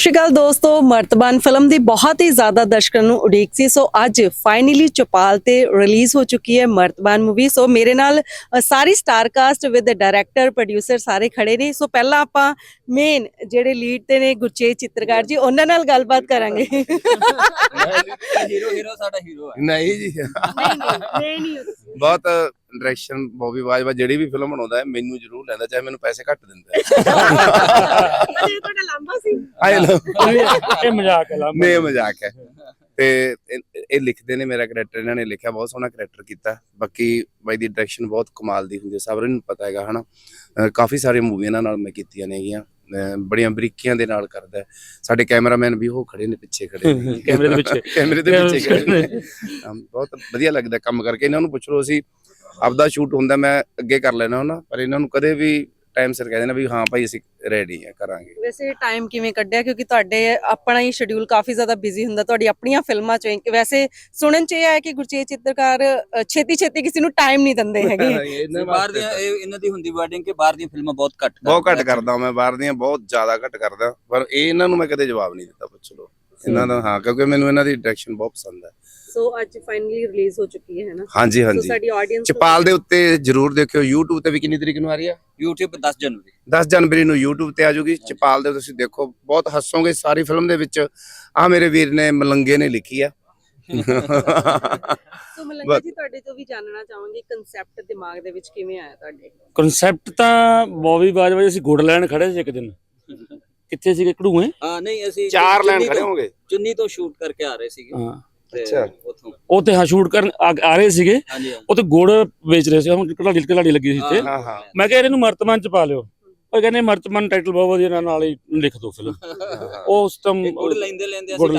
ਸ਼੍ਰੀ ਅਕਾਲ ਦੋਸਤੋ ਮਰਤਬਾਨ ਫਿਲਮ ਦੀ ਬਹੁਤ ਹੀ ਜ਼ਿਆਦਾ ਦਰਸ਼ਕਾਂ ਨੂੰ ਉਡੀਕ ਸੀ। ਸੋ ਅੱਜ ਫਾਈਨਲੀ ਚਪਾਲ ਤੇ ਰਿਲੀਜ਼ ਹੋ ਚੁੱਕੀ ਹੈ ਮਰਤਬਾਨ ਮੂਵੀ ਸੋ ਮੇਰੇ ਨਾਲ ਸਾਰੀ star cast with director producer ਸਾਰੇ ਖੜੇ ਨੇ। ਸੋ ਪਹਿਲਾਂ ਆਪਾਂ ਮੇਨ ਜਿਹੜੇ ਲੀਡ ਤੇ ਨੇ ਗੁਰਚੇਤ ਚਿੱਤਰਕਾਰ ਜੀ ਉਹਨਾਂ ਨਾਲ ਗੱਲਬਾਤ ਕਰਾਂਗੇ। ਹੀਰੋ ਹੀਰੋ ਸਾਡਾ ਹੀਰੋ ਹੈ। ਨਹੀਂ ਜੀ। ਨਹੀਂ ਨਹੀਂ। ਬਹੁਤ ਡਾਇਰੈਕਸ਼ਨ ਬੋਬੀ ਬਾਜਵਾ ਜਿਹੜੀ ਵੀ ਫਿਲਮ ਬਣਾਉਂਦਾ ਹੈ ਮੈਨੂੰ ਜ਼ਰੂਰ ਲੈਂਦਾ ਚਾਹੇ ਮੈਨੂੰ ਪੈਸੇ ਘੱਟ ਦਿੰਦਾ ਹੈ। ਅਜੇ ਤੁਹਾਡਾ ਲੰਬਾ ਸੀ। ਆਈ ਲੋ ਇਹ ਮਜ਼ਾਕ ਹੈ ਲਾ ਨੇ ਮਜ਼ਾਕ ਹੈ। ਤੇ ਇਹ- ਇਹ ਲਿਖਦੇ ਨੇ ਮੇਰਾ ਕਰੈਕਟਰ ਇਹਨਾਂ ਨੇ ਲਿਖਿਆ ਬਹੁਤ ਸੋਹਣਾ ਕਰੈਕਟਰ ਕੀਤਾ। ਬਾਕੀ ਬਾਈ ਦੀ ਡਾਇਰੈਕਸ਼ਨ ਬਹੁਤ ਕਮਾਲ ਦੀ ਹੁੰਦੀ ਹੈ ਸਭ ਨੂੰ ਪਤਾ ਹੈਗਾ ਹਨਾ। ਅਹ ਕਾਫੀ ਸਾਰੀਆਂ ਮੂਵੀਆਂ ਇਹਨਾਂ ਨਾਲ ਮੈਂ ਕੀਤੀਆਂ ਨੇਗੀਆਂ ਅਹ ਬੜੀਆਂ ਬਰੀਕੀਆਂ ਦੇ ਨਾਲ ਕਰਦਾ ਹੈ। ਸਾਡੇ ਕੈਮਰਾਮੈਨ ਵੀ ਉਹ ਖੜੇ ਨੇ ਪਿੱਛੇ ਖੜੇ ਨੇ। ਕੈਮਰੇ ਦੇ ਪਿੱਛੇ। ਕੈਮਰੇ ਦੇ ਪਿੱਛੇ ਖੜੇ ਨੇ। ਅਮ ਬਹੁਤ ਵਧੀਆ ਲੱਗਦਾ ਕੰਮ ਕਰਕੇ। ਇਹਨਾਂ ਨੂੰ ਪੁੱਛ ਲਓ ਅਸੀਂ ਆਪਦਾ ਸ਼ੂਟ ਹੁੰਦਾ ਮੈਂ ਅੱਗੇ ਕਰ ਲੈਣਾ ਹੁੰਦਾ ਪਰ ਇਹਨਾਂ ਨੂੰ ਕਦੇ ਵੀ ਟਾਈਮ ਸਿਰ ਕਹਿ ਦੇਣਾ ਵੀ ਹਾਂ ਭਾਈ ਅਸੀਂ ਰੈਡੀ ਆ ਕਰਾਂਗੇ। ਵੈਸੇ ਟਾਈਮ ਕਿਵੇਂ ਕੱਢਿਆ? ਕਿਉਂਕਿ ਤੁਹਾਡੇ ਆਪਣਾ ਹੀ ਸ਼ਡਿਊਲ ਕਾਫੀ ਜ਼ਿਆਦਾ ਬਿਜ਼ੀ ਹੁੰਦਾ ਤੁਹਾਡੀ ਆਪਣੀਆਂ ਫਿਲਮਾਂ ਚੋਂ ਵੈਸੇ ਸੁਣਨ ਚ ਇਹ ਆਇਆ ਕਿ ਗੁਰਚੇਤ ਚਿੱਤਰਕਾਰ ਛੇਤੀ ਛੇਤੀ ਕਿਸੇ ਨੂੰ ਟਾਈਮ ਨਹੀਂ ਦਿੰਦੇ ਹੈਗੇ। ਬਾਹਰ ਦੀਆਂ ਇਹ ਇਹਨਾਂ ਦੀ ਹੁੰਦੀ ਵਰਡਿੰਗ ਕਿ ਬਾਹਰ ਦੀਆਂ ਫਿਲਮਾਂ ਬਹੁਤ ਘੱਟ ਬਹੁਤ ਘੱਟ ਕਰਦਾ। ਮੈਂ ਬਾਹਰ ਦੀਆਂ ਬਹੁਤ ਜ਼ਿਆਦਾ ਘੱਟ ਕਰਦਾ। ਪਰ ਇਹ ਇਹਨਾਂ ਨੂੰ ਮੈਂ ਕਦੇ ਜਵਾਬ ਨਹੀਂ ਦਿੱਤਾ ਪੁੱਛ ਲਓ। ਇਹਨਾਂ ਦਾ ਹਾਂ ਕਿਉਂਕਿ ਮੈਨੂੰ ਇਹਨਾਂ ਦੀ ਡਾਇਰੈਕਸ਼ਨ ਬਹੁਤ ਪਸੰਦ ਹੈ। ਸੋ ਅੱਜ ਫਾਈਨਲੀ ਰਿਲੀਜ਼ ਹੋ ਚੁੱਕੀ ਹੈ ਨਾ? ਹਾਂਜੀ ਸੋ ਹਾਂਜੀ। ਸਾਡੀ ਆਡੀਅנס ਚਪਾਲ ਦੇ ਉੱਤੇ ਜਰੂਰ ਦੇਖਿਓ। YouTube ਤੇ ਵੀ ਕਿੰਨੀ ਤਰੀਕ ਨੂੰ ਆ ਰਹੀ ਆ? YouTube 10 ਜਨਵਰੀ। 10 ਜਨਵਰੀ ਨੂੰ YouTube ਤੇ ਆ ਜਾਊਗੀ। ਚਪਾਲ ਦੇ ਤੁਸੀਂ ਦੇਖੋ ਬਹੁਤ ਹੱਸੋਗੇ। ਸਾਰੀ ਫਿਲਮ ਦੇ ਵਿੱਚ ਆ ਮੇਰੇ ਵੀਰ ਨੇ ਮਲੰਗੇ ਨੇ ਲਿਖੀ ਆ। ਸੋ ਮਲੰਗਾ ਜੀ ਤੁਹਾਡੇ ਤੋਂ ਵੀ ਜਾਣਨਾ ਚਾਹਾਂਗੇ ਕਨਸੈਪਟ ਦਿਮਾਗ ਦੇ ਵਿੱਚ ਕਿਵੇਂ ਆਇਆ ਤੁਹਾਡੇ? ਕਨਸੈਪਟ ਤਾਂ ਬੌਬੀ ਬਾਜਵਾ ਜੀ ਅਸੀਂ ਗੁੜ ਲੈਣ ਖੜੇ ਸੀ ਇੱਕ ਦਿਨ। ਕਿੱਥੇ ਸੀਗੇ? ਕਢੂਏ ਹਾਂ ਨਹੀਂ ਅਸੀਂ ਚਾਰ ਲਾਈਨ ਚੁੰਨੀ ਖੜੇ ਹੋਗੇ ਚੁੰਨੀ ਤੋਂ ਸ਼ੂਟ ਕਰਕੇ ਆ ਰਹੇ ਸੀਗੇ। ਹਾਂ। ਅੱਛਾ। ਉੱਥੋਂ ਉਹ ਤੇ ਹਾਂ ਸ਼ੂਟ ਕਰਨ ਆ ਆ ਰਹੇ ਸੀਗੇ। ਹਾਂਜੀ। ਉਹ ਤੇ ਗੁੜ ਵੇਚ ਰਹੇ ਸੀ। ਹੁਣ ਕਢਾੜੀ ਕਢਾੜੀ ਲੱਗੀ ਸੀ ਤੇ ਹਾਂ ਹਾਂ। ਮੈਂ ਕਿਹਾ ਇਹਨੂੰ ਮਰਤਮਾਨ ਚ ਪਾ ਲਿਓ। ਉਹ ਕਹਿੰਦੇ ਮਰਤਮਾਨ ਟਾਈਟਲ ਬਹੁਤ ਵਧੀਆ ਨਾਲ- ਨਾਲ ਹੀ ਲਿਖ ਦਿਓ ਫਿਲਮ ਉਹ ਉਸ ਟਾਈਮ ਗੁੜ ਲੈਂਦੇ ਲੈਂਦੇ ਗੁੜ।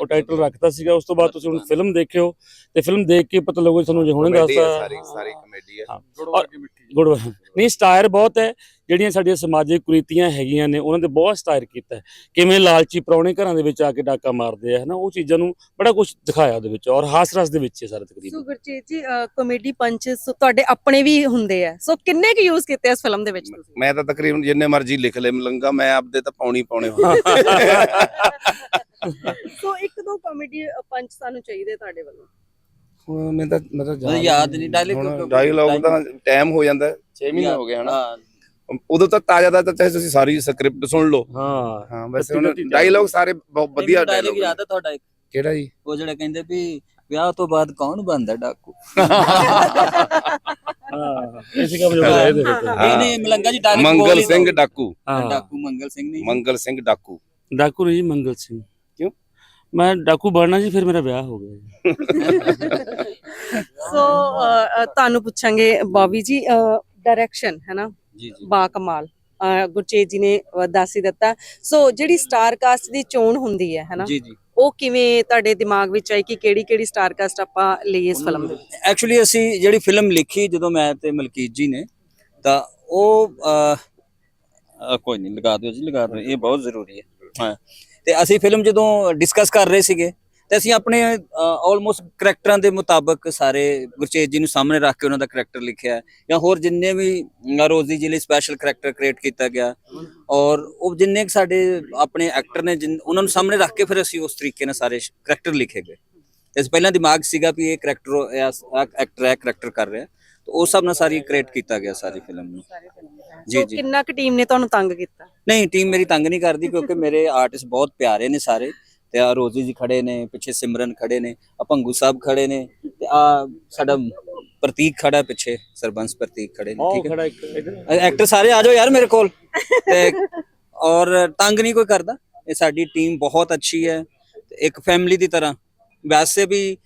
ਉਹ ਟਾਈਟਲ ਰੱਖਤਾ ਸੀਗਾ। ਉਸ ਤੋਂ ਬਾਅਦ ਤੁਸੀਂ ਹੁਣ ਫਿਲਮ ਦੇਖਿਓ। ਤੇ ਫਿਲਮ ਦੇਖ ਕੇ ਪਤਾ ਲੱਗੂ ਤੁਹਾਨੂੰ ਜੇ ਹੁਣੇ ਕਮੇਡੀ ਹੈ ਦੱਸਦਾ ਸਾਰੀ ਸਾਰੀ ਕਮੇਡੀ ਹੈ। ਹਾਂ। ਔਰ ਗੁੜ ਨਹੀਂ ਸਟਾਇਰ ਬਹੁਤ ਹੈ। ਜਿਹੜੀਆਂ ਸਾਡੀਆਂ ਸਮਾਜਿਕ ਕੁਰੀਤੀਆਂ ਹੈਗੀਆਂ ਨੇ ਉਹਨਾਂ ਤੇ ਬਹੁਤ ਸਟਾਇਰ ਕੀਤਾ। ਕਿਵੇਂ ਲਾਲਚੀ ਪ੍ਰਾਹੁਣੇ ਘਰਾਂ ਦੇ ਵਿੱਚ ਆ ਕੇ ਡਾਕਾ ਮਾਰਦੇ ਆ ਹਨਾ ਉਹ ਚੀਜ਼ਾਂ ਨੂੰ ਬੜਾ ਕੁਝ ਦਿਖਾਇਆ ਉਹਦੇ ਵਿੱਚ ਔਰ ਹਾਸ ਰਸ ਦੇ ਵਿੱਚ ਹੈ ਸਾਰਾ ਸੋ ਤਕਰੀਬਨ। ਗੁਰਚੇਤ ਜੀ ਕਮੇਡੀ ਪੰਚ ਤੁਹਾਡੇ ਆਪਣੇ ਵੀ ਹੁੰਦੇ ਆ। ਸੋ ਕਿੰਨੇ ਕੁ ਯੂਜ਼ ਕੀਤੇ ਇਸ ਫਿਲਮ ਦੇ ਵਿੱਚ ਤੁਸੀਂ? ਮੈਂ ਤਾਂ ਤਕਰੀਬਨ ਜਿੰਨੇ ਮਰਜ਼ੀ ਲਿਖ ਲੈ ਮਲੰਗਾ ਮੈਂ ਆਪਦੇ ਤਾਂ ਪਾਉਣੀ ਪਾਉਣੇ ਸੋ ਇੱਕ ਦੋ ਕਮੇਡੀ ਪੰਚ ਸਾਨੂੰ ਚਾਹੀਦੇ ਤੁਹਾਡੇ ਵੱਲੋਂ। ਮੈਂ ਤਾਂ ਮੈਂ ਤਾਂ ਯਾਦ ਨਹੀਂ ਡਾਇਲੌਗ ਡਾਇਲੌਗ ਦਾ ਟਾਈਮ ਹੋ ਜਾਂਦਾ 6 ਮਹੀਨੇ ਹੋ ਗਏ ਹਨਾ। ਉਦੋਂ ਤਾਂ ਤਾਜ਼ਾ ਦਾ ਤਾਂ ਚਾਹੇ ਤੁਸੀਂ ਸਾਰੀ ਸਕ੍ਰਿਪਟ ਸੁਣ ਲਓ। ਹਾਂ। ਹਾਂ ਵੈਸੇ ਕੱਟੀ ਡਾਇਲੌਗ ਸਾਰੇ ਬਹੁਤ ਵਧੀਆ ਡਾਇਲੌਗ ਯਾਦ ਹੈ ਤੁਹਾਡਾ ਇੱਕ। ਕਿਹੜਾ ਜੀ? ਉਹ ਜਿਹੜਾ ਕਹਿੰਦੇ ਵੀ ਵਿਆਹ ਤੋਂ ਬਾਅਦ ਕੌਣ ਬਣਦਾ ਡਾਕੂ? ਹਾਂ ਇਸੇ ਕੰਮ ਜੋ ਰਹੇ ਦੇ ਵਿੱਚ ਨਹੀਂ ਨਹੀਂ ਮਲੰਗਾ ਜੀ ਡਾਇਲੌਗ ਮੰਗਲ ਸਿੰਘ ਡਾਕੂ। ਹਾਂ। ਡਾਕੂ ਮੰਗਲ ਸਿੰਘ ਨਹੀਂ ਮੰਗਲ ਸਿੰਘ ਡਾਕੂ। ਡਾਕੂ ਨਹੀਂ ਜੀ ਮੰਗਲ ਸਿੰਘ। ਕਿਉਂ? ਮੈਂ ਡਾਕੂ ਬਣਨਾ ਜੀ ਫਿਰ ਮੇਰਾ ਵਿਆਹ ਹੋ ਗਿਆ ਜੀ। ਸੋ ਤੁਹਾਨੂੰ ਪੁੱਛਾਂਗੇ ਬੌਬੀ ਜੀ ਡਾਇਰੈਕਸ਼ਨ ਹੈ ਨਾ? ਬਾ ਕਮਾਲ। ਗੁਰਚੇਤ ਜੀ ਨੇ ਦੱਸ ਹੀ ਦਿੱਤਾ। ਸੋ ਜਿਹੜੀ ਸਟਾਰ ਕਾਸਟ ਦੀ ਚੋਣ ਹੁੰਦੀ ਹੈ ਹੈ ਨਾ ਜੀ ਜੀ। ਉਹ ਕਿਵੇਂ ਤੁਹਾਡੇ ਦਿਮਾਗ ਵਿੱਚ ਆਈ ਕਿ ਕਿਹੜੀ ਕਿਹੜੀ ਸਟਾਰ ਕਾਸਟ ਆਪਾਂ ਲਈਏ ਇਸ ਫਿਲਮ ਦੇ ਵਿੱਚ ਐਕਚੁਅਲੀ ਅਸੀਂ ਜਿਹੜੀ ਫਿਲਮ ਲਿਖੀ ਜਦੋਂ ਮੈਂ ਤੇ ਮਲਕੀਤ ਜੀ ਨੇ ਤਾਂ ਉਹ ਕੋਈ ਨਹੀਂ ਲਗਾ ਦਿਓ ਜੀ ਲਗਾ ਦਿਓ। ਇਹ ਬਹੁਤ ਜ਼ਰੂਰੀ ਹੈ। ਹਾਂ। ਤੇ ਅਸੀਂ ਫਿਲਮ ਜਦੋਂ ਡਿਸਕਸ ਕਰ ਰਹੇ ਸੀਗੇ ਤੇ ਅਸੀਂ ਆਪਣੇ ਆਲਮੋਸਟ ਕਰੈਕਟਰਾਂ ਦੇ ਮੁਤਾਬਕ ਸਾਰੇ ਗੁਰਚੇਤ ਜੀ ਨੂੰ ਸਾਹਮਣੇ ਰੱਖ ਕੇ ਉਹਨਾਂ ਦਾ ਕਰੈਕਟਰ ਲਿਖਿਆ ਹੈ। ਜਾਂ ਹੋਰ ਜਿੰਨੇ ਵੀ ਰੋਜ਼ੀ ਜੀ ਲਈ ਸਪੈਸ਼ਲ ਕਰੈਕਟਰ ਕ੍ਰੀਏਟ ਕੀਤਾ ਗਿਆ। ਔਰ ਉਹ ਜਿੰਨੇ ਸਾਡੇ ਆਪਣੇ ਐਕਟਰ ਨੇ ਉਹਨਾਂ ਨੂੰ ਸਾਹਮਣੇ ਰੱਖ ਕੇ ਫਿਰ ਅਸੀਂ ਉਸ ਤਰੀਕੇ ਨਾਲ ਸਾਰੇ ਕਰੈਕਟਰ ਲਿਖੇ ਗਏ। ਇਸ ਪਹਿਲਾਂ ਦਿਮਾਗ ਸੀਗਾ ਵੀ ਇਹ ਕਰੈਕਟਰ ਐਕਟਰ ਹੈ ਕਰੈਕਟਰ ਕਰ ਰਿਹਾ ਤਾਂ ਉਸ ਹਿਸਾਬ ਨਾਲ ਸਾਰੀ ਕ੍ਰੀਏਟ ਕੀਤਾ ਗਿਆ ਸਾਰੀ ਫਿਲਮ ਨੂੰ। ਜੀ, ਜੀ। ਕਿੰਨਾ ਕੁ ਟੀਮ ਨੇ ਤੁਹਾਨੂੰ ਤੰਗ ਕੀਤਾ? ਨਹੀਂ ਟੀਮ ਮੇਰੀ ਤੰਗ ਨਹੀਂ ਕਰਦੀ ਕਿਉਂਕਿ ਮੇਰੇ ਆਰਟਿਸਟ ਬਹੁਤ ਪਿਆਰੇ ਨੇ ਸਾਰੇ। ਤੇ ਆ ਰੋਜ਼ੀ ਜੀ ਖੜੇ ਨੇ ਪਿੱਛੇ ਸਿਮਰਨ ਖੜੇ ਨੇ ਆ ਭੰਗੂ ਸਾਹਿਬ ਖੜੇ ਨੇ ਤੇ ਆ ਸਾਡਾ ਪ੍ਰਤੀਕ ਖੜਾ ਪਿੱਛੇ ਸਰਬੰਸ ਪ੍ਰਤੀਕ ਖੜੇ ਨੇ ਠੀਕ ਹੈ। ਖੜਾ ਇੱਕ ਇੱਧਰ ਐਕਟਰ ਸਾਰੇ ਆ ਜਾਓ ਯਾਰ ਮੇਰੇ ਕੋਲ। ਤੇ ਔਰ ਤੰਗ ਨਹੀਂ ਕੋਈ ਕਰਦਾ ਇਹ ਸਾਡੀ ਟੀਮ ਬਹੁਤ ਅੱਛੀ ਹੈ ਇੱਕ ਫੈਮਿਲੀ ਦੀ ਤਰ੍ਹਾਂ। ਵੈਸੇ ਵੀ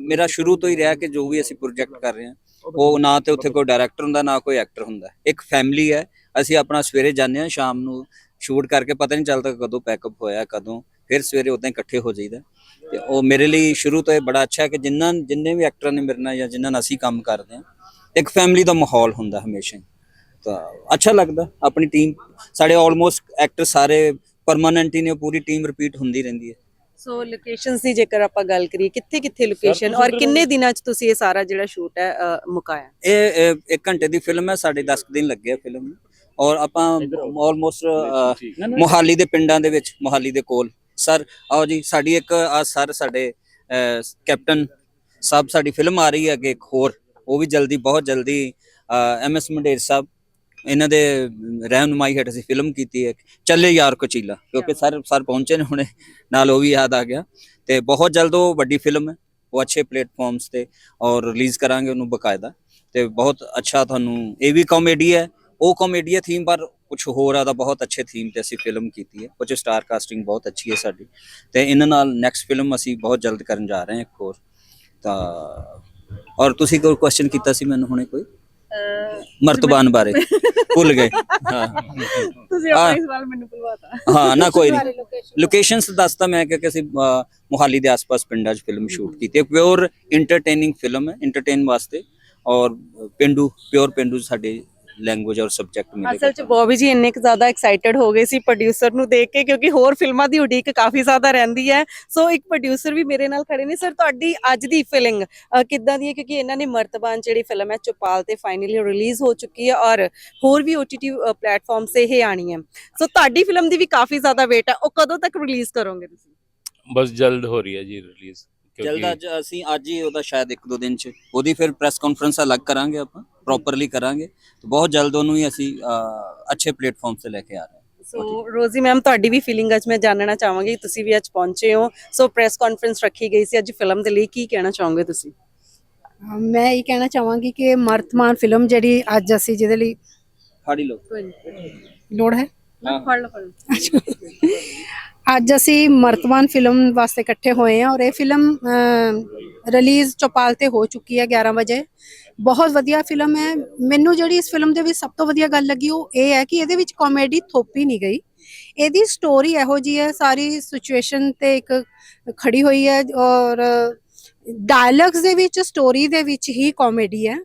ਮੇਰਾ ਸ਼ੁਰੂ ਤੋਂ ਹੀ ਰਿਹਾ ਕਿ ਜੋ ਵੀ ਅਸੀਂ ਪ੍ਰੋਜੈਕਟ ਕਰ ਰਹੇ ਹਾਂ ਉਹ ਨਾ ਤੇ ਉੱਥੇ ਕੋਈ ਡਾਇਰੈਕਟਰ ਹੁੰਦਾ ਨਾ ਕੋਈ ਐਕਟਰ ਹੁੰਦਾ। ਇੱਕ ਫੈਮਿਲੀ ਹੈ ਅਸੀਂ ਆਪਣਾ ਸਵੇਰੇ ਜਾਂਦੇ ਹਾਂ ਸ਼ਾਮ ਨੂੰ ਸ਼ੂਟ ਕਰਕੇ ਪਤਾ ਨਹੀਂ ਚੱਲਦਾ ਕਦੋਂ ਪੈਕਅਪ ਹੋਇਆ ਕਦੋਂ। ਫਿਰ ਸਵੇਰੇ ਉਦਾਂ ਇਕੱਠੇ ਹੋ ਜਾਈਦਾ। ਤੇ ਉਹ ਮੇਰੇ ਲਈ ਸ਼ੁਰੂ ਤੋਂ ਇਹ ਬੜਾ ਅੱਛਾ ਹੈ ਕਿ ਜਿੰਨਾਂ ਜਿੰਨੇ ਵੀ ਐਕਟਰਾਂ ਨੇ ਮੇਰੇ ਨਾਲ ਜਾਂ ਜਿਨ੍ਹਾਂ ਨਾਲ ਅਸੀਂ ਕੰਮ ਕਰਦੇ ਹਾਂ ਇੱਕ ਫੈਮਿਲੀ ਦਾ ਮਾਹੌਲ ਹੁੰਦਾ ਹਮੇਸ਼ਾ ਹੀ। ਤਾਂ ਅੱਛਾ ਲੱਗਦਾ ਆਪਣੀ ਟੀਮ ਸਾਡੇ ਆਲਮੋਸਟ ਐਕਟਰ ਸਾਰੇ ਪਰਮਾਨੈਂਟ ਹੀ ਨੇ ਪੂਰੀ ਟੀਮ ਰਿਪੀਟ ਹੁੰਦੀ ਰਹਿੰਦੀ ਹੈ। ਸੋ ਲੋਕੇਸ਼ਨਸ ਦੀ ਜੇਕਰ ਆਪਾਂ ਗੱਲ ਕਰੀਏ ਕਿੱਥੇ ਕਿੱਥੇ ਲੋਕੇਸ਼ਨ ਔਰ ਕਿੰਨੇ ਦਿਨਾਂ ਚ ਤੁਸੀਂ ਇਹ ਸਾਰਾ ਜਿਹੜਾ ਸ਼ੂਟ ਹੈ ਮੁਕਾਇਆ? ਇਹ ਇਹ ਇੱਕ ਘੰਟੇ ਦੀ ਫਿਲਮ ਹੈ ਸਾਡੇ 10 ਦਿਨ ਲੱਗੇ ਆ ਫਿਲਮ ਨੂੰ। ਔਰ ਆਪਾਂ ਆਲਮੋਸਟ ਮੋਹਾਲੀ ਦੇ ਪਿੰਡਾਂ ਦੇ ਵਿੱਚ ਮੋਹਾਲੀ ਦੇ ਕੋਲ। ਸਰ ਆਓ ਜੀ ਸਾਡੀ ਇੱਕ ਆ ਸਰ ਸਾਡੇ ਕੈਪਟਨ ਸਾਹਿਬ ਸਾਡੀ ਫਿਲਮ ਆ ਰਹੀ ਹੈ ਅੱਗੇ ਇੱਕ ਹੋਰ। ਉਹ ਵੀ ਜਲਦੀ ਬਹੁਤ ਜਲਦੀ ਐਮ ਐਸ ਮੰਡੇਰ ਸਾਹਿਬ ਇਹਨਾਂ ਦੇ ਰਹਿਨੁਮਾਈ ਹੇਠ ਅਸੀਂ ਫਿਲਮ ਕੀਤੀ ਹੈ। ਚੱਲੇ ਯਾਰ ਕੋ ਚੀਲਾ ਕਿਉਂਕਿ ਸਰ ਸਰ ਪਹੁੰਚੇ ਨੇ ਹੁਣੇ ਨਾਲ ਉਹ ਵੀ ਯਾਦ ਆ ਗਿਆ। ਤੇ ਬਹੁਤ ਜਲਦ ਉਹ ਵੱਡੀ ਫਿਲਮ ਹੈ ਉਹ ਅੱਛੇ ਪਲੇਟਫਾਰਮਸ ਤੇ ਔਰ ਰਿਲੀਜ਼ ਕਰਾਂਗੇ ਉਹਨੂੰ ਬਕਾਇਦਾ। ਤੇ ਬਹੁਤ ਅੱਛਾ ਤੁਹਾਨੂੰ ਇਹ ਵੀ ਕਾਮੇਡੀ ਹੈ ਉਹ ਕਾਮੇਡੀ ਹੈ ਥੀਮ ਪਰ ਕੁਝ ਹੋਰ ਆਦਾ ਬਹੁਤ ਅੱਛੇ ਥੀਮ ਤੇ ਅਸੀਂ ਫਿਲਮ ਕੀਤੀ ਹੈ। ਕੁਝ ਸਟਾਰ ਕਾਸਟਿੰਗ ਬਹੁਤ ਅੱਛੀ ਹੈ ਸਾਡੀ। ਤੇ ਇਹਨਾਂ ਨਾਲ ਨੈਕਸਟ ਫਿਲਮ ਅਸੀਂ ਬਹੁਤ ਜਲਦ ਕਰਨ ਜਾ ਰਹੇ ਹਾਂ ਇੱਕ ਹੋਰ। ਤਾਂ ਔਰ ਤੁਸੀਂ ਕੋਈ ਕੁਐਸਚਨ ਕੀਤਾ ਸੀ ਮੈਨੂੰ ਹੁਣੇ ਕੋਈ? ਮਰਤਬਾਨ ਬਾਰੇ। ਭੁੱਲ ਗਏ। ਹਾਂ। ਤੁਸੀਂ। ਆਪਣਾ ਸਵਾਲ ਮੈਨੂੰ ਭੁਲਵਾਤਾ। ਹਾਂ ਨਾ ਕੋਈ ਨਹੀਂ। ਲੋਕੇਸ਼ਨਸ ਦੱਸਤਾ ਮੈਂ ਕਿ ਅਸੀਂ ਮੋਹਾਲੀ ਦੇ ਆਸ-ਪਾਸ ਪਿੰਡਾਂ 'ਚ ਫਿਲਮ ਸ਼ੂਟ ਕੀਤੀ ਹੈ। ਪਿਓਰ ਐਂਟਰਟੇਨਿੰਗ ਫਿਲਮ ਹੈ ਐਂਟਰਟੇਨ ਵਾਸਤੇ। ਔਰ ਪਿੰਡੂ ਪਿਓਰ ਪਿੰਡੂ ਸਾਡੇ ਲੈਂਗੁਏਜ ਔਰ ਸਬਜੈਕਟ ਮਿਲੇਗਾ ਅਸਲ ਚ ਬੌਬੀ ਜੀ ਇੰਨੇ ਕੁ ਜ਼ਿਆਦਾ ਐਕਸਾਈਟਡ ਹੋ ਗਏ ਸੀ ਪ੍ਰੋਡਿਊਸਰ ਨੂੰ ਦੇਖ ਕੇ ਕਿਉਂਕਿ ਹੋਰ ਫਿਲਮਾਂ ਦੀ ਉਡੀਕ ਕਾਫੀ ਜ਼ਿਆਦਾ ਰਹਿੰਦੀ ਹੈ। ਸੋ ਇੱਕ ਪ੍ਰੋਡਿਊਸਰ ਵੀ ਮੇਰੇ ਨਾਲ ਖੜੇ ਨੇ। ਸਰ ਤੁਹਾਡੀ ਅੱਜ ਦੀ ਫੀਲਿੰਗ ਕਿੱਦਾਂ ਦੀ ਹੈ? ਕਿਉਂਕਿ ਇਹਨਾਂ ਨੇ ਮਰਤਬਾਨ ਜਿਹੜੀ ਫਿਲਮ ਹੈ ਚੁਪਾਲ ਤੇ ਫਾਈਨਲੀ ਰਿਲੀਜ਼ ਹੋ ਚੁੱਕੀ ਹੈ ਔਰ ਹੋਰ ਵੀ OTT ਪਲੇਟਫਾਰਮ ਤੇ ਇਹ ਆਣੀ ਹੈ। ਸੋ ਤੁਹਾਡੀ ਫਿਲਮ ਦੀ ਵੀ ਕਾਫੀ ਜ਼ਿਆਦਾ ਵੇਟ ਹੈ। ਉਹ ਕਦੋਂ ਤੱਕ ਰਿਲੀਜ਼ ਕਰੋਗੇ ਤੁਸੀਂ? ਬਸ ਜਲਦ ਹੋ ਰਹੀ ਹੈ ਜੀ ਰਿਲੀਜ਼ ਜਲਦ ਅੱਜ ਅਸੀਂ ਅੱਜ ਹੀ ਉਹਦਾ ਸ਼ਾਇਦ ਇੱਕ ਦੋ ਦਿਨ 'ਚ ਉਹਦੀ ਫਿਰ ਪ੍ਰੈਸ ਕਾਨਫਰੰਸ ਅਲੱਗ ਕਰਾਂਗੇ ਆਪਾਂ। ਪ੍ਰੋਪਰਲੀ ਕਰਾਂਗੇ। ਤੇ ਬਹੁਤ ਜਲਦ ਉਹਨੂੰ ਹੀ ਅਸੀਂ ਅੱਛੇ ਪਲੇਟਫਾਰਮ ਤੇ ਲੈ ਕੇ ਆ ਰਹੇ ਹਾਂ। ਸੋ ਰੋਜ਼ੀ ਮੈਮ ਤੁਹਾਡੀ ਵੀ ਫੀਲਿੰਗ ਅੱਜ ਮੈਂ ਜਾਣਨਾ ਚਾਹਾਂਗੀ। ਤੁਸੀਂ ਵੀ ਅੱਜ ਪਹੁੰਚੇ ਹੋ। ਸੋ ਪ੍ਰੈਸ ਕਾਨਫਰੰਸ ਰੱਖੀ ਗਈ ਸੀ। ਅੱਜ ਫਿਲਮ ਦੇ ਲਈ ਕੀ ਕਹਿਣਾ ਚਾਹੋਗੇ ਤੁਸੀਂ? ਮੈਂ ਇਹ ਕਹਿਣਾ ਚਾਹਾਂਗੀ ਕਿ ਮਰਤਮਾਨ ਫਿਲਮ ਜਿਹੜੀ ਅੱਜ ਅਸੀਂ ਜਿਹਦੇ ਲਈ ਫਾੜੀ ਲੋੜ ਹੈ? ਹਾਂ। ਫੜ ਲਓ ਫੜ ਲਓ। ਅੱਜ ਅਸੀਂ ਮਰਤਵਾਨ ਫਿਲਮ ਵਾਸਤੇ ਇਕੱਠੇ ਹੋਏ ਹਾਂ ਔਰ ਇਹ ਫਿਲਮ ਰਿਲੀਜ਼ ਚੌਪਾਲ ਤੇ ਹੋ ਚੁੱਕੀ ਹੈ 11 ਵਜੇ। ਬਹੁਤ ਵਧੀਆ ਫਿਲਮ ਹੈ। ਮੈਨੂੰ ਜਿਹੜੀ ਇਸ ਫਿਲਮ ਦੇ ਵਿੱਚ ਸਭ ਤੋਂ ਵਧੀਆ ਗੱਲ ਲੱਗੀ ਉਹ ਇਹ ਹੈ ਕਿ ਇਹਦੇ ਵਿੱਚ ਕਾਮੇਡੀ ਥੋਪੀ ਨਹੀਂ ਗਈ। ਇਹਦੀ ਸਟੋਰੀ ਇਹੋ ਜੀ ਹੈ, ਸਾਰੀ ਸਿਚੁਏਸ਼ਨ ਤੇ ਇੱਕ ਖੜੀ ਹੋਈ ਹੈ ਔਰ ਡਾਇਲੌਗਸ ਦੇ ਵਿੱਚ ਸਟੋਰੀ ਦੇ ਵਿੱਚ ਹੀ ਕਾਮੇਡੀ ਹੈ।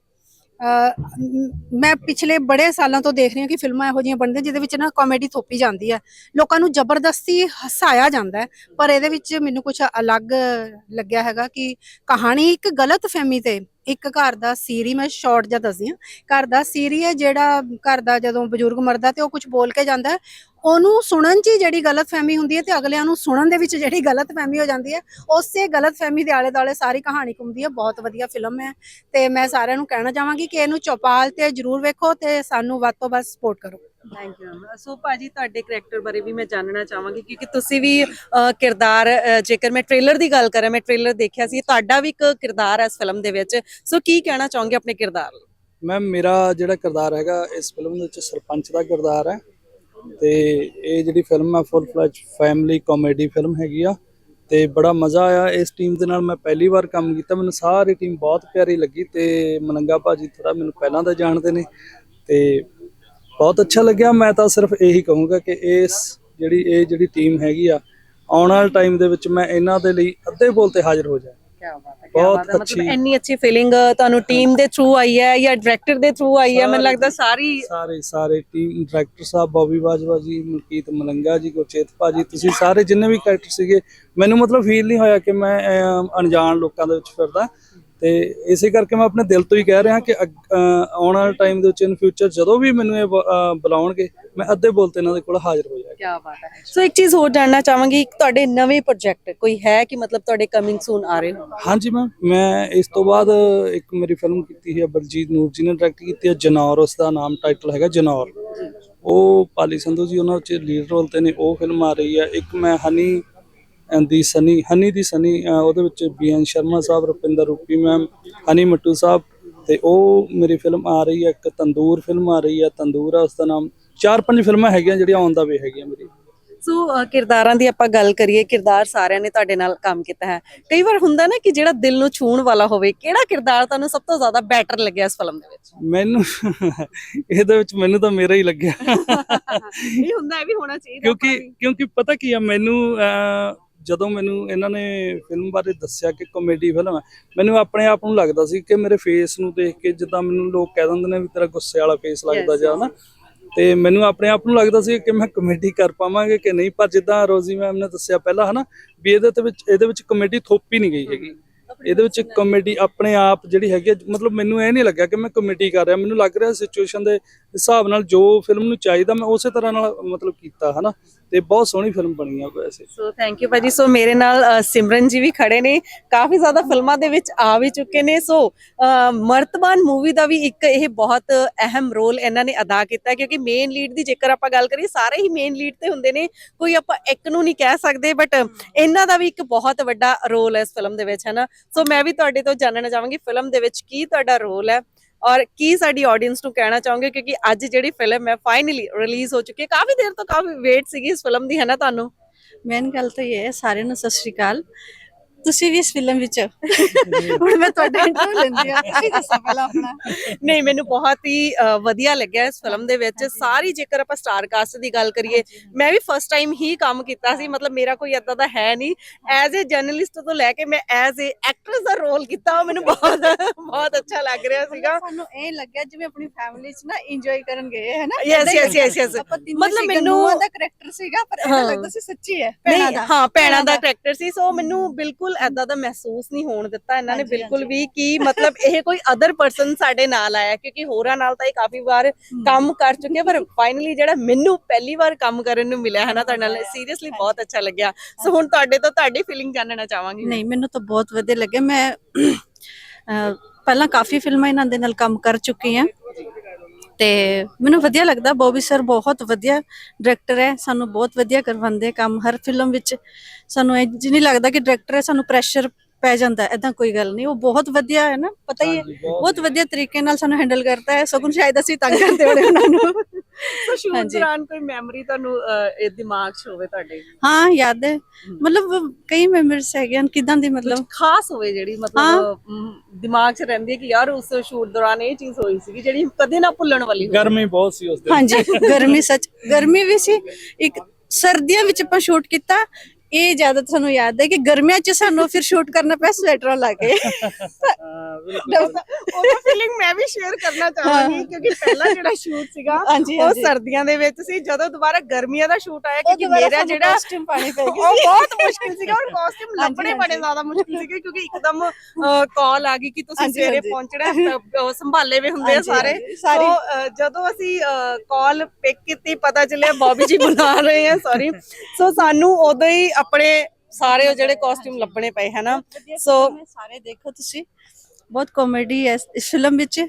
ਮੈਂ ਪਿਛਲੇ ਬੜੇ ਸਾਲਾਂ ਤੋਂ ਦੇਖ ਰਹੀ ਹਾਂ ਕਿ ਫਿਲਮਾਂ ਇਹੋ ਜਿਹੀਆਂ ਬਣਦੀਆਂ, ਜਿਹਦੇ ਵਿੱਚ ਨਾ ਕਾਮੇਡੀ ਥੋਪੀ ਜਾਂਦੀ ਹੈ। ਲੋਕਾਂ ਨੂੰ ਜ਼ਬਰਦਸਤੀ ਹਸਾਇਆ ਜਾਂਦਾ ਹੈ, ਪਰ ਇਹਦੇ ਵਿੱਚ ਮੈਨੂੰ ਕੁਝ ਅਲੱਗ ਲੱਗਿਆ ਹੈਗਾ ਕਿ ਕਹਾਣੀ ਇੱਕ ਗਲਤ ਫਹਿਮੀ ਤੇ, ਇੱਕ ਘਰ ਦਾ ਸੀਰੀ, ਮੈਂ ਸ਼ਾਰਟ ਜਿਹਾ ਦੱਸਦੀ ਹਾਂ, ਘਰ ਦਾ ਸੀਰੀ ਹੈ ਜਿਹੜਾ, ਘਰ ਦਾ ਜਦੋਂ ਬਜ਼ੁਰਗ ਮਰਦਾ ਤੇ ਉਹ ਕੁਝ ਬੋਲ ਕੇ ਜਾਂਦਾ ਉਹਨੂੰ ਸੁਣਨ 'ਚ ਜਿਹੜੀ ਗਲਤ ਫਹਿਮੀ ਹੁੰਦੀ ਹੈ ਤੇ ਅਗਲਿਆਂ ਨੂੰ ਸੁਣਨ ਦੇ ਵਿੱਚ ਜਿਹੜੀ ਗਲਤ ਫਹਿਮੀ ਹੋ ਜਾਂਦੀ ਹੈ ਉਸੇ ਗਲਤ ਫਹਿਮੀ ਦੇ ਆਲੇ ਦੁਆਲੇ ਸਾਰੀ ਕਹਾਣੀ ਘੁੰਮਦੀ ਹੈ। ਬਹੁਤ ਵਧੀਆ ਫਿਲਮ ਹੈ ਤੇ ਮੈਂ ਸਾਰਿਆਂ ਨੂੰ ਕਹਿਣਾ ਚਾਹਾਂਗੀ ਕਿ ਇਹਨੂੰ ਚੌਪਾਲ ਤੇ ਜਰੂਰ ਵੇਖੋ ਤੇ ਸਾਨੂੰ ਵੱਧ ਤੋਂ ਵੱਧ ਸਪੋਰਟ ਕਰੋ। ਥੈਂਕ ਯੂ ਸੋ ਭਾਜੀ ਤੁਹਾਡੇ ਕੈਰੈਕਟਰ ਬਾਰੇ ਵੀ ਮੈਂ ਜਾਣਨਾ ਚਾਹਾਂਗੀ ਕਿਉਂਕਿ ਤੁਸੀਂ ਵੀ ਕਿਰਦਾਰ ਜੇਕਰ ਮੈਂ ਟ੍ਰੇਲਰ ਦੀ ਗੱਲ ਕਰਾਂ ਮੈਂ ਟ੍ਰੇਲਰ ਦੇਖਿਆ ਸੀ ਤੁਹਾਡਾ ਵੀ ਇੱਕ ਕਿਰਦਾਰ ਹੈ ਇਸ ਫਿਲਮ ਦੇ ਵਿੱਚ। ਸੋ ਕੀ ਕਹਿਣਾ ਚਾਹੋਗੇ ਆਪਣੇ ਕਿਰਦਾਰ ਲਈ ਮੈਮ ਮੇਰਾ ਜਿਹੜਾ ਕਿਰਦਾਰ ਹੈਗਾ ਇਸ ਫਿਲਮ ਦੇ ਵਿੱਚ ਸਰਪੰਚ ਦਾ ਕਿਰਦਾਰ ਹੈ। ਤੇ ਇਹ ਜਿਹੜੀ ਫਿਲਮ ਆ full fledge family comedy film ਹੈਗੀ ਆ, ਤੇ ਬੜਾ ਮਜ਼ਾ ਆਇਆ। ਇਸ ਟੀਮ ਦੇ ਨਾਲ ਮੈਂ ਪਹਿਲੀ ਵਾਰ ਕੰਮ ਕੀਤਾ। ਮੈਨੂੰ ਸਾਰੀ ਟੀਮ ਬਹੁਤ ਪਿਆਰੀ ਲੱਗੀ ਤੇ ਮਨੰਗਾ ਭਾਜੀ ਥੋੜਾ ਮੈਨੂੰ ਪਹਿਲਾਂ ਦਾ ਜਾਣਦੇ ਨੇ ਤੇ ਬਹੁਤ ਅੱਛਾ ਲੱਗਿਆ। ਮੈਂ ਤਾਂ ਸਿਰਫ ਇਹੀ ਕਹੂੰਗਾ ਕਿ ਇਸ ਜਿਹੜੀ, ਇਹ ਜਿਹੜੀ ਟੀਮ ਹੈਗੀ ਆ, ਆਉਣ ਵਾਲੇ ਟਾਈਮ ਦੇ ਵਿੱਚ ਮੈਂ ਇਹਨਾਂ ਦੇ ਲਈ ਅੱਧੇ ਬੋਲ ਤੇ ਹਾਜ਼ਰ ਹੋ ਜਾਵਾਂ। ਕੀ ਬਾਤ ਹੈ ਬਹੁਤ ਬਹੁਤ ਮਤਲਬ ਅੱਛੀ- ਇੰਨੀ ਅੱਛੀ ਫੀਲਿੰਗ ਤੁਹਾਨੂੰ ਟੀਮ ਦੇ ਥਰੂ ਆਈ ਹੈ ਜਾਂ ਡਾਇਰੈਕਟਰ ਦੇ ਥਰੂ ਆਈ ਹੈ? ਮੈਨੂੰ ਲੱਗਦਾ ਸਾਰੀ ਸਾਰੇ ਸਾਰੇ ਟੀਮ ਡਾਇਰੈਕਟਰ ਸਾਹਿਬ ਬੌਬੀ ਬਾਜਵਾ ਜੀ ਮਲਕੀਤ ਮਲੰਗਾ ਜੀ ਗੁਰਚੇਤ ਭਾਜੀ ਤੁਸੀਂ ਸਾਰੇ ਜਿੰਨੇ ਵੀ ਕੈਰੈਕਟਰ ਸੀਗੇ ਮੈਨੂੰ ਮਤਲਬ ਫੀਲ ਨਹੀਂ ਹੋਇਆ ਕਿ ਮੈਂ ਅਣਜਾਣ ਲੋਕਾਂ ਦੇ ਵਿੱਚ ਫਿਰਦਾ। ਤੇ ਇਸੇ ਕਰਕੇ ਮੈਂ ਆਪਣੇ ਦਿਲ ਤੋਂ ਹੀ ਕਹਿ ਰਿਹਾ ਕਿ ਅੱਗ- ਆਉਣ ਵਾਲੇ ਟਾਈਮ ਦੇ ਵਿੱਚ ਇਨ ਫਿਊਚਰ ਜਦੋਂ ਵੀ ਮੈਨੂੰ ਇਹ ਬ- ਬੁਲਾਉਣਗੇ ਮੈਂ ਅੱਧੇ ਬੋਲ ਤੇ ਇਹਨਾਂ ਦੇ ਕੋਲ ਹਾਜ਼ਰ ਹੋ ਜਾਵਾਂਗਾ। ਕੀ ਬਾਤ ਹੈ। ਸੋ ਇੱਕ ਚੀਜ਼ ਹੋਰ ਜਾਣਨਾ ਚਾਹਾਂਗੀ ਤੁਹਾਡੇ ਨਵੇਂ ਪ੍ਰੋਜੈਕਟ ਕੋਈ ਹੈ ਕਿ ਮਤਲਬ ਤੁਹਾਡੇ ਕਮਿੰਗ ਸੂਨ ਆ ਰਹੇ ਹੋ ਹਾਂਜੀ ਮੈਮ ਮੈਂ ਇਸ ਤੋਂ ਬਾਅਦ ਇੱਕ ਮੇਰੀ ਫਿਲਮ ਕੀਤੀ ਹੈ ਬਲਜੀਤ ਨੂਰ ਜੀ ਨੇ ਡਾਇਰੈਕਟ ਕੀਤੀ ਹੈ ਜਨੌਰ ਉਸ ਦਾ ਨਾਮ ਟਾਈਟਲ ਹੈਗਾ ਜਨੌਰ। ਉਹ ਪਾਲੀ ਸੰਧੂ ਜੀ ਉਹਨਾਂ ਚ ਲੀਡ ਰੋਲ ਤੇ ਨੇ ਉਹ ਫਿਲਮ ਆ ਰਹੀ ਹੈ ਇੱਕ ਮੈਂ ਹਨੀ ਦੀ ਸਨੀ ਹਨੀ ਦੀ ਸਨੀ ਉਹਦੇ ਵਿੱਚ ਬੀਐਨ ਸ਼ਰਮਾ ਸਾਹਿਬ ਰੁਪਿੰਦਰ ਰੂਪੀ ਮੈਮ ਹਨੀ ਮੱਟੂ ਸਾਹਿਬ ਤੇ ਉਹ ਮੇਰੀ ਫਿਲਮ ਆ ਰਹੀ ਹੈ ਇੱਕ ਤੰਦੂਰ ਫਿਲਮ ਆ ਰਹੀ ਹੈ ਤੰਦੂਰ ਹੈ ਉਸ ਦਾ ਨਾਮ। ਚਾਰ ਪੰਜ ਫਿਲਮਾਂ ਹੈਗੀਆਂ ਜਿਹੜੀਆਂ ਆਨ ਦਾ ਵੇ ਹੈਗੀਆਂ ਮੇਰੀ। ਸੋ ਅ, ਕਿਰਦਾਰਾਂ ਦੀ ਆਪਾਂ ਗੱਲ ਕਰੀਏ ਕਿਰਦਾਰ ਸਾਰਿਆਂ ਨੇ ਤੁਹਾਡੇ ਨਾਲ ਕੰਮ ਕੀਤਾ ਹੈ। ਕਈ ਵਾਰ ਹੁੰਦਾ ਨਾ ਕਿ ਜਿਹੜਾ ਦਿਲ ਨੂੰ ਛੂਹਣ ਵਾਲਾ ਹੋਵੇ ਕਿਹੜਾ ਕਿਰਦਾਰ ਤੁਹਾਨੂੰ ਸਭ ਤੋਂ ਜ਼ਿਆਦਾ ਬੈਟਰ ਲੱਗਿਆ ਇਸ ਫਿਲਮ ਦੇ ਵਿੱਚ? ਮੈਨੂੰ ਇਹਦੇ ਵਿੱਚ ਮੈਨੂੰ ਤਾਂ ਮੇਰਾ ਹੀ ਲੱਗਿਆ। ਇਹ ਹੁੰਦਾ ਇਹ ਵੀ ਹੋਣਾ ਚਾਹੀਦਾ ਕਿਉਂਕਿ ਕਿਉਂਕਿ ਪਤਾ ਕੀ ਆ ਮੈਨੂੰ ਅਹ, ਜਦੋਂ ਮੈਨੂੰ ਇਹਨਾਂ ਨੇ ਫਿਲਮ ਬਾਰੇ ਦੱਸਿਆ ਕਿ ਕਾਮੇਡੀ ਫਿਲਮ ਹੈ ਮੈਨੂੰ ਆਪਣੇ ਆਪ ਨੂੰ ਲੱਗਦਾ ਸੀ ਕਿ ਮੇਰੇ ਫੇਸ ਨੂੰ ਦੇਖ ਕੇ ਜਿੱਦਾਂ ਮੈਨੂੰ ਲੋਕ ਕਹਿ ਦਿੰਦੇ ਨੇ ਵੀ ਤੇਰਾ ਗੁੱਸੇ ਵਾਲਾ ਫੇਸ ਲੱਗਦਾ ਜਾਂ ਨਾ ਤੇ ਮੈਨੂੰ ਆਪਣੇ ਆਪ ਨੂੰ ਲੱਗਦਾ ਸੀ ਕਿ ਮੈਂ ਕਮੇਡੀ ਕਰ ਪਾਵਾਂਗੇ ਕਿ ਨਹੀਂ, ਪਰ ਜਿੱਦਾਂ ਰੋਜ਼ੀ ਮੈਮ ਨੇ ਦੱਸਿਆ ਪਹਿਲਾਂ, ਹਨਾ, ਵੀ ਇਹਦੇ ਤੇ ਵਿੱਚ, ਇਹਦੇ ਵਿੱਚ ਕਮੇਡੀ ਥੋਪੀ ਨਹੀਂ ਗਈ ਹੈਗੀ। ਇਹਦੇ ਵਿੱਚ ਕਮੇਡੀ ਆਪਣੇ ਆਪ ਜਿਹੜੀ ਹੈਗੀ ਮਤਲਬ ਮੈਨੂੰ ਇਹ ਨਹੀਂ ਲੱਗਿਆ ਕਿ ਮੈਂ ਕਮੇਡੀ ਕਰ ਰਿਹਾ। ਮੈਨੂੰ ਲੱਗ ਰਿਹਾ ਸਿਚੁਏਸ਼ਨ ਦੇ ਹਿਸਾਬ ਨਾਲ ਜੋ ਫਿਲਮ ਨੂੰ ਚਾਹੀਦਾ, ਮੈਂ ਉਸੇ ਤਰ੍ਹਾਂ ਨਾਲ ਮਤਲਬ ਕੀਤਾ, ਹਨਾ। ਤੇ ਬਹੁਤ ਸੋਹਣੀ ਫਿਲਮ ਬਣੀ ਆ ਵੈਸੇ। ਸੋ ਥੈਂਕ ਯੂ ਭਾਜੀ। ਸੋ ਮੇਰੇ ਨਾਲ ਅ, ਸਿਮਰਨ ਜੀ ਵੀ ਖੜੇ ਨੇ। ਕਾਫੀ ਜ਼ਿਆਦਾ ਫਿਲਮਾਂ ਦੇ ਵਿੱਚ ਆ ਵੀ ਚੁੱਕੇ ਨੇ। ਸੋ ਅ, ਮਰਤਬਾਨ ਮੂਵੀ ਦਾ ਵੀ ਇੱਕ ਇਹ ਬਹੁਤ ਅਹਿਮ ਰੋਲ ਇਹਨਾਂ ਨੇ ਅਦਾ ਕੀਤਾ ਹੈ ਕਿਉਂਕਿ ਮੇਨ ਲੀਡ ਦੀ ਜੇਕਰ ਆਪਾਂ ਗੱਲ ਕਰੀਏ ਸਾਰੇ ਹੀ ਮੇਨ ਲੀਡ ਤੇ ਹੁੰਦੇ ਨੇ। ਕੋਈ ਆਪਾਂ ਇੱਕ ਨੂੰ ਨਹੀਂ ਕਹਿ ਸਕਦੇ ਬਟ ਇਹਨਾਂ ਦਾ ਵੀ ਇੱਕ ਬਹੁਤ ਵੱਡਾ ਰੋਲ ਹੈ ਇਸ ਫਿਲਮ ਦੇ ਵਿੱਚ ਹੈ ਨਾ ਸੋ ਮੈਂ ਵੀ ਤੁਹਾਡੇ ਤੋਂ ਜਾਣਨਾ ਚਾਹਾਂਗੀ ਫਿਲਮ ਦੇ ਵਿੱਚ ਕੀ ਤੁਹਾਡਾ ਰੋਲ ਹੈ? ਔਰ ਕੀ ਸਾਡੀ ਆਡੀਅנס ਨੂੰ ਕਹਿਣਾ ਚਾਹੋਗੇ? ਕਿਉਂਕਿ ਅੱਜ ਜਿਹੜੀ ਫਿਲਮ ਹੈ ਫਾਈਨਲੀ ਰਿਲੀਜ਼ ਹੋ ਚੁੱਕੀ ਹੈ। ਕਾਫੀ ਦੇਰ ਤੋਂ ਕਾਫੀ ਵੇਟ ਸੀਗੀ ਇਸ ਫਿਲਮ ਦੀ, ਹੈ ਨਾ ਤੁਹਾਨੂੰ? ਮੇਨ ਗੱਲ ਤਾਂ ਇਹ ਹੈ, ਸਾਰਿਆਂ ਨੂੰ ਸਤਿ ਸ਼੍ਰੀ ਅਕਾਲ। ਤੁਸੀਂ ਵੀ ਇਸ ਫਿਲਮ ਵਿੱਚ। ਹੁਣ ਮੈਂ ਤੁਹਾਡਾ ਇੰਟਰਵਿਊ ਲੈਂਦੀ ਆ ਤੁਸੀਂ ਦੱਸੋ ਪਹਿਲਾਂ ਆਪਣਾ। ਨਹੀਂ ਮੈਨੂੰ ਬਹੁਤ ਹੀ ਅ, ਵਧੀਆ ਲੱਗਿਆ ਇਸ ਫਿਲਮ ਦੇ ਵਿੱਚ। ਸਾਰੀ ਜੇਕਰ ਆਪਾਂ ਸਟਾਰ ਕਾਸਟ ਦੀ ਗੱਲ ਕਰੀਏ ਮੈਂ ਵੀ ਫਸਟ ਟਾਈਮ ਹੀ ਕੰਮ ਕੀਤਾ ਸੀ। ਮਤਲਬ ਮੇਰਾ ਕੋਈ ਏਦਾਂ ਦਾ ਹੈ ਨਹੀਂ। ਐਜ਼ ਅ ਜਰਨਲਿਸਟ ਤੋਂ ਲੈ ਕੇ ਮੈਂ ਐਜ਼ ਅ ਐਕਟਰਸ ਦਾ ਰੋਲ ਕੀਤਾ ਉਹ ਮੈਨੂੰ ਬਹੁਤ ਬਹੁਤ ਅੱਛਾ ਲੱਗ ਰਿਹਾ ਸੀਗਾ। ਸਾਨੂੰ ਇਹ ਲੱਗਿਆ ਜਿਵੇਂ ਆਪਣੀ ਫੈਮਿਲੀ 'ਚ ਨਾ ਇੰਜੋਏ ਕਰਨ ਗਏ ਹੈ ਨਾ Yes, yes, yes, yes. ਮਤਲਬ ਮੈਨੂੰ- ਦਾ ਕਰੈਕਟਰ ਸੀਗਾ ਪਰ ਇਹ ਹਾਂ। ਲੱਗਦਾ ਸੀ ਸੱਚੀ ਹੈ ਭੈਣਾਂ ਨਹੀਂ ਦਾ। ਹਾਂ ਭੈਣਾਂ ਦਾ। ਕਰੈਕਟਰ ਸੀ। ਸੋ ਮੈਨੂੰ ਬਿਲਕੁਲ ਐਦਾਂ ਦਾ ਮਹਿਸੂਸ ਨਹੀਂ ਹੋਣ ਦਿੱਤਾ ਇਹਨਾਂ ਨੇ ਬਿਲਕੁਲ ਵੀ ਕਿ ਮਤਲਬ ਇਹ ਕੋਈ ਅਦਰ ਪਰਸਨ ਸਾਡੇ ਨਾਲ ਆਇਆ ਕਿਉਂਕਿ ਹੋਰਾਂ ਨਾਲ ਤਾਂ ਇਹ ਕਾਫੀ ਵਾਰ ਕੰਮ ਕਰ ਚੁੱਕੇ ਆ, ਪਰ ਫਾਈਨਲੀ ਜਿਹੜਾ ਮੈਨੂੰ ਪਹਿਲੀ ਵਾਰ ਕੰਮ ਕਰਨ ਨੂੰ ਮਿਲਿਆ ਹੈ ਨਾ ਤੁਹਾਡੇ ਨਾਲ ਸੀਰੀਅਸਲੀ ਬਹੁਤ ਅੱਛਾ ਲੱਗਿਆ। ਸੋ ਹੁਣ ਤੁਹਾਡੇ ਤੋਂ ਤੁਹਾਡੀ ਫੀਲਿੰਗ ਜਾਣਨਾ ਚਾਹਾਂਗੀ ਨਹੀਂ ਮੈਨੂੰ ਤਾਂ ਬਹੁਤ ਵਧੀਆ ਲੱਗਿਆ। ਮੈਂ ਪਹਿਲਾਂ ਕਾਫੀ ਫਿਲਮਾਂ ਇਹਨਾਂ ਦੇ ਨਾਲ ਕੰਮ ਕਰ ਚੁੱਕੀ ਹਾਂ ਤੇ ਮੈਨੂੰ ਵਧੀਆ ਲੱਗਦਾ ਬੋਬੀ ਸਰ ਬਹੁਤ ਵਧੀਆ ਡਾਇਰੈਕਟਰ ਹੈ ਸਾਨੂੰ ਬਹੁਤ ਵਧੀਆ ਕਰਵਾਉਂਦੇ ਕੰਮ ਹਰ ਫਿਲਮ ਵਿੱਚ ਸਾਨੂੰ ਇਹ ਜੀ ਨਹੀਂ ਲੱਗਦਾ ਕਿ ਡਾਇਰੈਕਟਰ ਹੈ ਸਾਨੂੰ ਪ੍ਰੈਸ਼ਰ ਪੈ ਜਾਂਦਾ ਐਦਾਂ ਕੋਈ ਗੱਲ ਨਹੀਂ ਉਹ ਬਹੁਤ ਵਧੀਆ ਹੈ ਨਾ ਪਤਾ ਹੀ ਹੈ ਬਹੁਤ ਵਧੀਆ। ਤਰੀਕੇ ਨਾਲ ਸਾਨੂੰ ਹੈਂਡਲ ਕਰਦਾ ਹੈ ਸਗੋਂ ਸ਼ਾਇਦ ਅਸੀਂ ਤੰਗ ਕਰਦੇ ਹੋਣੇ ਉਹਨਾਂ ਨੂੰ। ਸੋ ਸ਼ੂਟ ਹਾਂਜੀ। ਦੌਰਾਨ ਕੋਈ ਮੈਮਰੀ ਤੁਹਾਨੂੰ ਅਹ, ਇਹ ਦਿਮਾਗ 'ਚ ਹੋਵੇ ਤੁਹਾਡੇ? ਹਾਂ ਯਾਦ ਹੈ। ਮਤਲਬ ਕਈ ਮੈਂਬਰਸ ਹੈਗੇ ਹਨ ਕਿਦਾਂ ਦੀ ਮਤਲਬ ਖਾਸ ਹੋਵੇ ਜਿਹੜੀ ਮਤਲਬ ਅਮ, ਦਿਮਾਗ 'ਚ ਰਹਿੰਦੀ ਹੈ ਕਿ ਯਾਰ ਉਸ ਸ਼ੂਟ ਦੌਰਾਨ ਇਹ ਚੀਜ਼ ਹੋਈ ਸੀਗੀ ਜਿਹੜੀ ਕਦੇ ਨਾ ਭੁੱਲਣ ਵਾਲੀ ਹੋਵੇ। ਗਰਮੀ ਬਹੁਤ ਸੀ ਉਸ ਦਿਨ। ਹਾਂਜੀ ਗਰਮੀ ਸੱਚ ਗਰਮੀ ਵੀ ਸੀ। ਇੱਕ ਸਰਦੀਆਂ ਵਿੱਚ ਆਪਾਂ ਸ਼ੂਟ ਕੀਤਾ ਇਹ ਜ਼ਿਆਦਾ ਸਾਨੂੰ ਯਾਦ ਹੈ ਕਿ ਗਰਮੀਆਂ 'ਚ ਸਾਨੂੰ ਫਿਰ ਸ਼ੂਟ ਕਰਨਾ ਪਿਆ ਸਵੈਟਰਾਂ ਲਾ ਕੇ ਹਾਂ, ਬਿਲਕੁਲ। ਉਹਦਾ ਫੀਲਿੰਗ ਮੈਂ ਵੀ ਸ਼ੇਅਰ ਕਰਨਾ ਚਾਹਾਂਗੀ ਕਿਉਂਕਿ ਪਹਿਲਾ ਜਿਹੜਾ ਸ਼ੂਟ ਸੀਗਾ ਉਹ। ਸਰਦੀਆਂ ਦੇ ਵਿੱਚ ਸੀ ਜਦੋਂ ਦੁਬਾਰਾ ਗਰਮੀਆਂ ਦਾ ਸ਼ੂਟ ਆਇਆ ਉਹ ਕਿਉਂਕਿ ਮੇਰਾ ਜਿਹੜਾ costume ਪਾਣੀ ਪੈ ਗਈ ਉਹ ਬਹੁਤ ਮੁਸ਼ਕਿਲ ਸੀਗਾ ਔਰ ਕਾਸਟਿਊਮ ਲੱਭਣੇ। ਬੜੇ ਜ਼ਿਆਦਾ ਮੁਸ਼ਕਿਲ ਸੀਗੇ ਕਿਉਂਕਿ ਇੱਕਦਮ ਕਾਲ ਆ ਗਈ ਕਿ ਤੁਸੀਂ ਸਵੇਰੇ। ਪਹੁੰਚਣਾ ਹੈ, ਤਾਂ ਉਹ ਸੰਭਾਲੇ ਵੀ ਹੁੰਦੇ ਆ ਸਾਰੇ। ਸੋ, ਜਦੋਂ ਅਸੀਂ ਕਾਲ ਪਿਕ ਕੀਤੀ ਪਤਾ ਚੱਲਿਆ ਬੌਬੀ ਜੀ ਬੁਲਾ ਰਹੇ ਆ ਸੌਰੀ ਸੋ ਸਾਨੂੰ ਉਦੋਂ ਹੀ ਆਪਣੇ ਸਾਰੇ ਉਹ ਜਿਹੜੇ ਕਾਸਟਿਊਮ ਲੱਭਣੇ ਪਏ ਹਨਾ? ਸੋ ਸਾਰੇ ਦੇਖੋ ਤੁਸੀਂ। ਬਹੁਤ ਕਾਮੇਡੀ ਹੈ ਇਸ ਫਿਲਮ ਵਿੱਚ।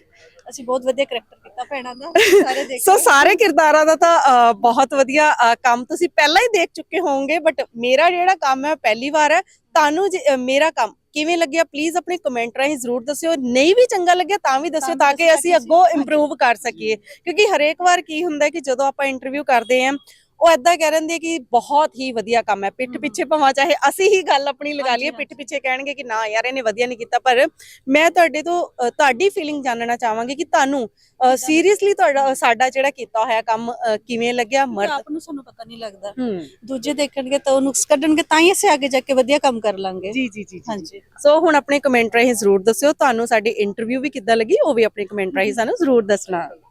ਅਸੀਂ ਬਹੁਤ ਵਧੀਆ ਕਰੈਕਟਰ ਕੀਤਾ ਭੈਣਾਂ ਦਾ। ਸਾਰੇ ਦੇਖੋ। ਸੋ ਸਾਰੇ ਕਿਰਦਾਰਾਂ ਦਾ ਤਾਂ ਬਹੁਤ ਵਧੀਆ ਕੰਮ ਤੁਸੀਂ ਪਹਿਲਾਂ ਹੀ ਦੇਖ ਚੁੱਕੇ ਹੋਵੋਗੇ ਬਟ ਮੇਰਾ ਜਿਹੜਾ ਕੰਮ ਹੈ ਪਹਿਲੀ ਵਾਰ ਹੈ। ਤੁਹਾਨੂੰ ਮੇਰਾ ਕੰਮ ਕਿਵੇਂ ਲੱਗਿਆ? ਪਲੀਜ਼ ਆਪਣੇ ਕਮੈਂਟ ਰਾਹੀਂ ਜ਼ਰੂਰ ਦੱਸਿਓ। ਨਹੀਂ ਵੀ ਚੰਗਾ ਲੱਗਿਆ ਤਾਂ ਵੀ ਦੱਸਿਓ ਤਾਂ ਕਿ ਅਸੀਂ ਅੱਗੋਂ ਇੰਪਰੂਵ ਕਰ ਸਕੀਏ। ਕਿਉਂਕਿ ਹਰੇਕ ਵਾਰ ਕੀ ਹੁੰਦਾ ਕਿ ਜਦੋਂ ਆਪਾਂ ਇੰਟਰਵਿਊ ਕਰਦੇ ਆਂ ਉਹ ਐਦਾਂ ਕਹਿ ਰਹਿੰਦੇ ਕਿ ਬਹੁਤ ਹੀ ਵਧੀਆ ਕੰਮ ਹੈ। ਪਿੱਠ ਪਿੱਛੇ ਭਾਵੇਂ ਚਾਹੇ ਅਸੀਂ ਹੀ ਗੱਲ ਆਪਣੀ ਲਗਾ ਲਈਏ ਪਿੱਠ ਪਿੱਛੇ ਕਹਿਣਗੇ ਕਿ ਨਾ ਯਾਰ ਇਹਨੇ ਵਧੀਆ ਨਹੀਂ ਕੀਤਾ। ਪਰ ਮੈਂ ਤੁਹਾਡੇ ਤੋਂ ਤੁਹਾਡੀ ਫੀਲਿੰਗ ਜਾਣਨਾ ਚਾਹਾਂਗੀ ਕਿ ਤੁਹਾਨੂੰ ਸੀਰੀਅਸਲੀ ਤੁਹਾਡਾ ਸਾਡਾ ਜਿਹੜਾ ਕੀਤਾ ਹੋਇਆ ਕੰਮ ਕਿਵੇਂ ਲੱਗਿਆ? ਮਰਦ ਆਪ ਨੂੰ ਸਾਨੂੰ ਪਤਾ ਨਹੀਂ ਲੱਗਦਾ। ਦੂਜੇ ਦੇਖਣਗੇ ਤਾਂ ਉਹ ਨੁਕਸ ਕੱਢਣਗੇ ਤਾਂ ਹੀ ਅਸੀਂ ਅੱਗੇ ਜਾ ਕੇ ਵਧੀਆ ਕੰਮ ਕਰ ਲਾਂਗੇ। ਜੀ ਜੀ ਜੀ ਹਾਂਜੀ। ਸੋ ਹੁਣ ਆਪਣੇ ਕਮੈਂਟ ਰਾਹੀਂ ਜ਼ਰੂਰ ਦੱਸਿਓ ਤੁਹਾਨੂੰ ਸਾਡੀ ਇੰਟਰਵਿਊ ਵੀ ਕਿੱਦਾਂ ਲੱਗੀ ਉਹ ਵੀ ਆਪਣੇ ਕਮੈਂਟ ਰਾਹੀਂ ਸਾਨੂੰ ਜ਼ਰੂਰ ਦੱਸਣਾ।